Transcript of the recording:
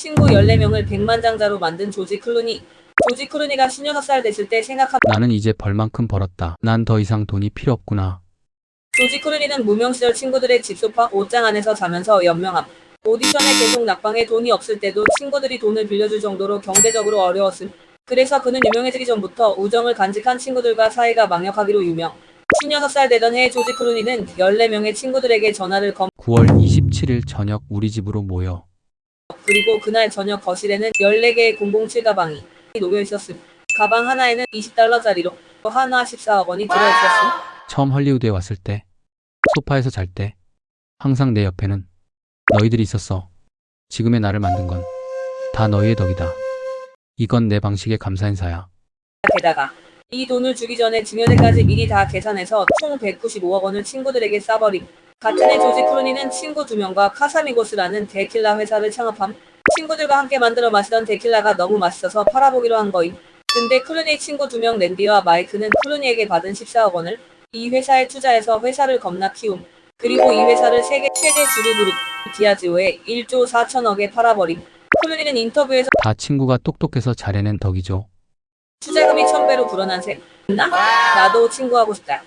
친구 14명을 백만장자로 만든 조지 클루니. 조지 클루니가 16살 됐을 때 생각한 나는 이제 벌만큼 벌었다. 난 더 이상 돈이 필요 없구나. 조지 클루니는 무명 시절 친구들의 집 소파 옷장 안에서 자면서 연명함. 오디션에 계속 낙방해 돈이 없을 때도 친구들이 돈을 빌려줄 정도로 경제적으로 어려웠음. 그래서 그는 유명해지기 전부터 우정을 간직한 친구들과 사이가 망역하기로 유명. 16살 되던 해 조지 클루니는 14명의 친구들에게 전화를 검 9월 27일 저녁 우리 집으로 모여. 그리고 그날 저녁 거실에는 14개의 007 가방이 놓여 있었음. 가방 하나에는 20달러짜리로 하나 14억 원이 들어 있었음. 처음 헐리우드에 왔을 때, 소파에서 잘 때, 항상 내 옆에는 너희들이 있었어. 지금의 나를 만든 건 다 너희의 덕이다. 이건 내 방식의 감사 인사야. 게다가 이 돈을 주기 전에 증여세까지 미리 다 계산해서 총 195억 원을 친구들에게 싸버림. 같은 해 조지 클루니는 친구 두 명과 카사미고스라는 데킬라 회사를 창업함. 친구들과 함께 만들어 마시던 데킬라가 너무 맛있어서 팔아보기로 한 거임. 근데 클루니 친구 두 명 랜디와 마이크는 클루니에게 받은 14억 원을 이 회사에 투자해서 회사를 겁나 키움. 그리고 이 회사를 세계 최대 주류 그룹 디아지오에 1조 4천억에 팔아버림. 클루니는 인터뷰에서 다 친구가 똑똑해서 잘해낸 덕이죠. 투자금이 천배로 불어난 셈. 나? 나도 친구하고 싶다.